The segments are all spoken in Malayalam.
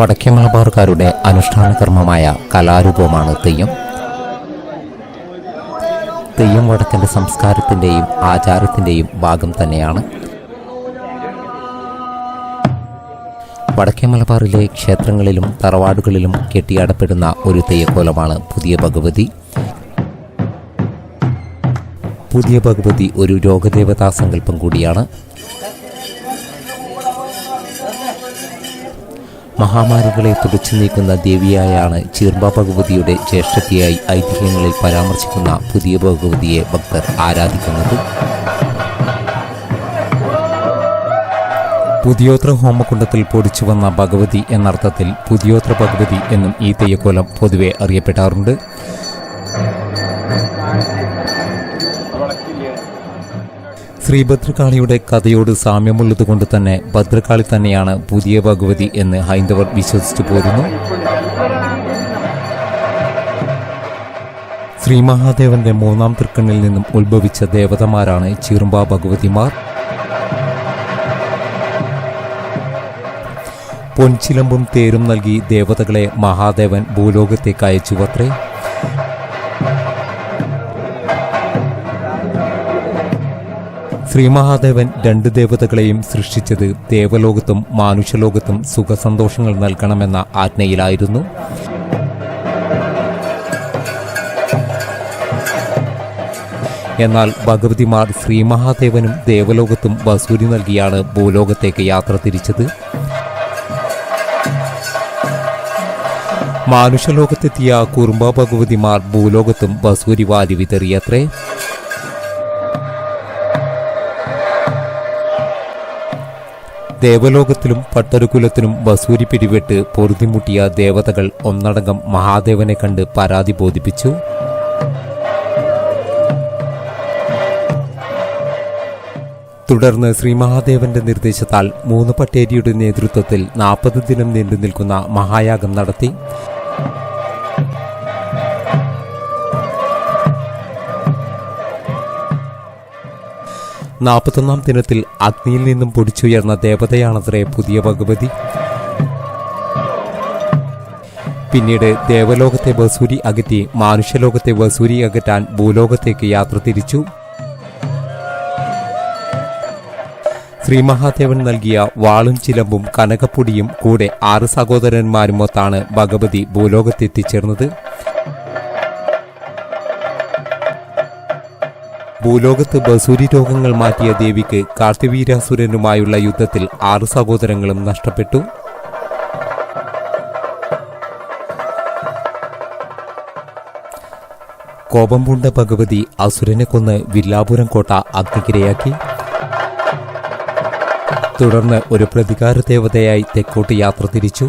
വടക്കേ മലബാറുകാരുടെ അനുഷ്ഠാന കർമ്മമായ കലാരൂപമാണ് തെയ്യം. തെയ്യം വടക്കന്റെ സംസ്കാരത്തിന്റെയും ആചാരത്തിന്റെയും ഭാഗം തന്നെയാണ്. വടക്കേ മലബാറിലെ ക്ഷേത്രങ്ങളിലും തറവാടുകളിലും കെട്ടിയാടപ്പെടുന്ന ഒരു തെയ്യക്കോലമാണ് പുതിയ ഭഗവതി. പുതിയ ഭഗവതി ഒരു രോഗദേവതാ സങ്കല്പം കൂടിയാണ്. മഹാമാരികളെ തുടച്ചു നീക്കുന്ന ദേവിയായാണ് ചീർബ ഭഗവതിയുടെ ജ്യേഷ്ഠത്തിയായി ഐതിഹ്യങ്ങളിൽ പരാമർശിക്കുന്ന പുതിയ ഭഗവതിയെ ഭക്തർ ആരാധിക്കുന്നത്. പുതിയോത്ര ഹോമകുണ്ടത്തിൽ പൊടിച്ചു വന്ന ഭഗവതി എന്നർത്ഥത്തിൽ പുതിയോത്ര ഭഗവതി എന്നും ഈ തെയ്യക്കോലം പൊതുവെ അറിയപ്പെടാറുണ്ട്. ശ്രീഭദ്രകാളിയുടെ കഥയോട് സാമ്യമുള്ളതുകൊണ്ട് തന്നെ ഭദ്രകാളി തന്നെയാണ് പുതിയ ഭഗവതി എന്ന് ഹൈന്ദവർ വിശ്വസിച്ചു പോരുന്നു. ശ്രീ മഹാദേവന്റെ മൂന്നാം തൃക്കണ്ണിൽ നിന്നും ഉത്ഭവിച്ച ദേവതമാരാണ് ചീറുമ്പ ഭഗവതിമാർ. പൊൻചിലമ്പും തേരും നൽകി ദേവതകളെ മഹാദേവൻ ഭൂലോകത്തേക്ക് അയച്ചുവത്രേ. മഹാദേവൻ രണ്ട് ദേവതകളെയും സൃഷ്ടിച്ചത് ദേവലോകത്തും മാനുഷ്യലോകത്തും സുഖസന്തോഷങ്ങൾ നൽകണമെന്ന ആജ്ഞയിലായിരുന്നു. എന്നാൽ ഭഗവതിമാർ ശ്രീ മഹാദേവനും ദേവലോകത്തും വസൂരി നൽകിയാണ് ഭൂലോകത്തേക്ക് യാത്ര തിരിച്ചത്. മാനുഷ്യലോകത്തെത്തിയ കുറുമ്പ ഭഗവതിമാർ ഭൂലോകത്തും വസൂരി വാരി വിതറിയത്രേ. ദേവലോകത്തിലും പട്ടരുകുലത്തിനും വസൂരി പിടിപെട്ട് പൊറുതിമുട്ടിയ ദേവതകൾ ഒന്നടങ്കം മഹാദേവനെ കണ്ട് പരാതി ബോധിപ്പിച്ചു. തുടർന്ന് ശ്രീ മഹാദേവന്റെ നിർദ്ദേശത്താൽ മൂന്ന് പട്ടേരിയുടെ നേതൃത്വത്തിൽ നാൽപ്പത് ദിനം നീണ്ടു നിൽക്കുന്ന മഹായാഗം നടത്തി. നാൽപ്പത്തൊന്നാം ദിനത്തിൽ അഗ്നിയിൽ നിന്നും പൊടിച്ചുയർന്ന ദേവതയാണത്രേ പുതിയ ഭഗവതി. പിന്നീട് ദേവലോകത്തെ വസൂരി അകറ്റി മാനുഷ്യലോകത്തെ വസൂരി അകറ്റാൻ ഭൂലോകത്തേക്ക് യാത്ര തിരിച്ചു. ശ്രീ മഹാദേവൻ നൽകിയ വാളും ചിലമ്പും കനകപ്പൊടിയും കൂടെ ആറ് സഹോദരന്മാരുമൊത്താണ് ഭഗവതി ഭൂലോകത്തെത്തിച്ചേർന്നത്. ഭൂലോകത്ത് ബസൂരി രോഗങ്ങൾ മാറ്റിയ ദേവിക്ക് കാർത്തിവീരാസുരനുമായുള്ള യുദ്ധത്തിൽ ആറു സഹോദരങ്ങളും നഷ്ടപ്പെട്ടു. കോപം പൂണ്ട ഭഗവതി അസുരനെ കൊന്ന് വില്ലാപുരം കോട്ട അഗ്നിക്കിരയാക്കി. തുടർന്ന് ഒരു പ്രതികാര ദേവതയായി തെക്കോട്ട് യാത്ര തിരിച്ചു.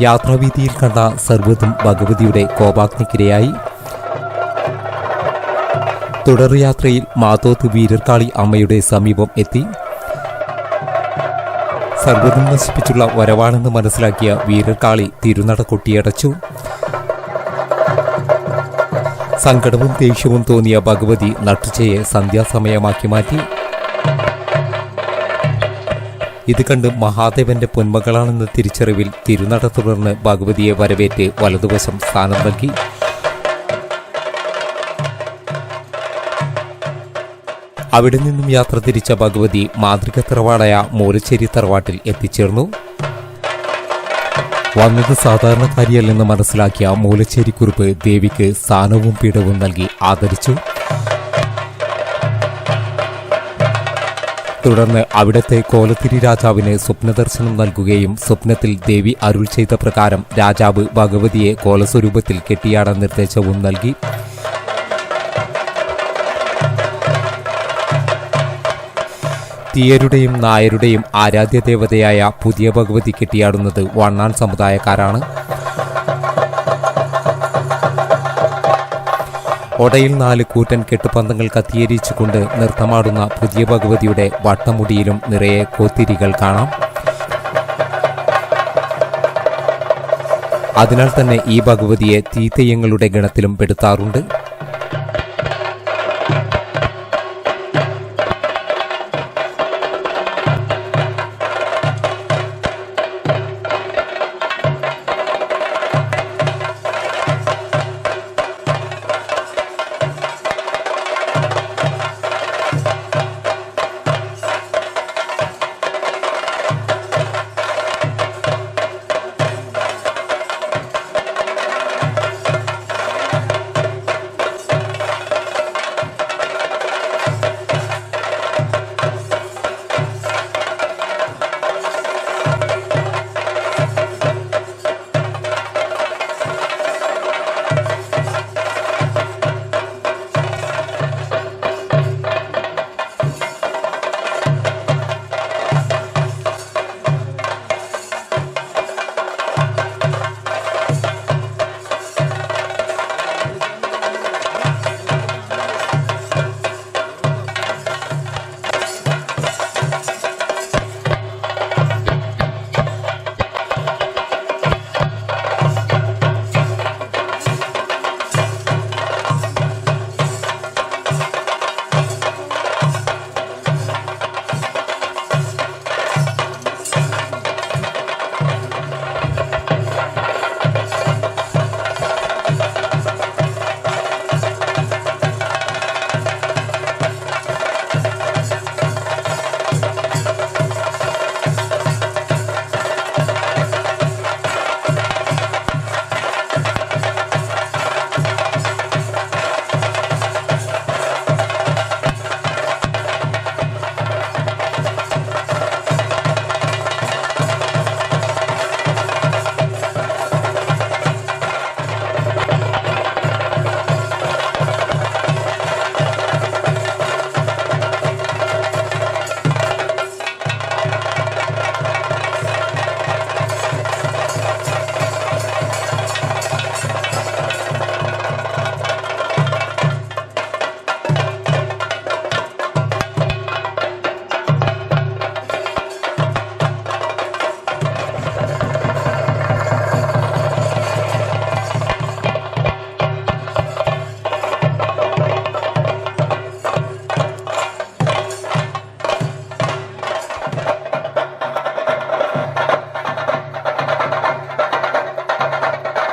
യാത്രാവീതിയിൽ കണ്ട സർവതും ഭഗവതിയുടെ കോപാഗ്നിക്കിരയായി. തുടർയാത്രയിൽ മാത്തോത്ത് വീരർക്കാളി അമ്മയുടെ സമീപം എത്തി. സർവതും നശിപ്പിച്ചുള്ള വരവാണെന്ന് മനസ്സിലാക്കിയ വീരർക്കാളി തിരുനട കൊട്ടിയടച്ചു. സങ്കടവും ദേഷ്യവും തോന്നിയ ഭഗവതി നട്ടുച്ചയെ സന്ധ്യാസമയമാക്കി മാറ്റി. ഇത് കണ്ട് മഹാദേവന്റെ പൊന്മകളാണെന്ന തിരിച്ചറിവിൽ തിരുനട തുടർന്ന് ഭഗവതിയെ വരവേറ്റ് വലതുവശം സ്ഥാനം നൽകി. അവിടെ നിന്നും യാത്ര തിരിച്ച ഭഗവതി മാതൃക തറവാടായ മൂലശ്ശേരി തറവാട്ടിൽ എത്തിച്ചേർന്നു. വന്നത് സാധാരണക്കാരിയല്ലെന്ന് മനസ്സിലാക്കിയ മൂലശ്ശേരിക്കുറിപ്പ് ദേവിക്ക് സ്ഥാനവും പീഠവും നൽകി ആദരിച്ചു. തുടർന്ന് അവിടത്തെ കോലത്തിരി രാജാവിന് സ്വപ്നദർശനം നൽകുകയും സ്വപ്നത്തിൽ ദേവി അരുൾ ചെയ്ത പ്രകാരം രാജാവ് ഭഗവതിയെ കോലസ്വരൂപത്തിൽ കെട്ടിയാടാൻ നിർദ്ദേശവും നൽകി. തീയരുടെയും നായരുടെയും ആരാധ്യ ദേവതയായ പുതിയ ഭഗവതി കെട്ടിയാടുന്നത് വണ്ണാൻ സമുദായക്കാരാണ്. ഒടയിൽ നാല് കൂറ്റൻ കെട്ടുപന്തങ്ങൾ കത്തിയേരിച്ചുകൊണ്ട് നൃത്തമാടുന്ന പുതിയ ഭഗവതിയുടെ വട്ടമുടിയിലും നിറയെ കോത്തിരികൾ കാണാം. അതിനാൽ തന്നെ ഈ ഭഗവതിയെ തീത്തെയ്യങ്ങളുടെ ഗണത്തിലും പെടുത്താറുണ്ട്.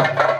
you.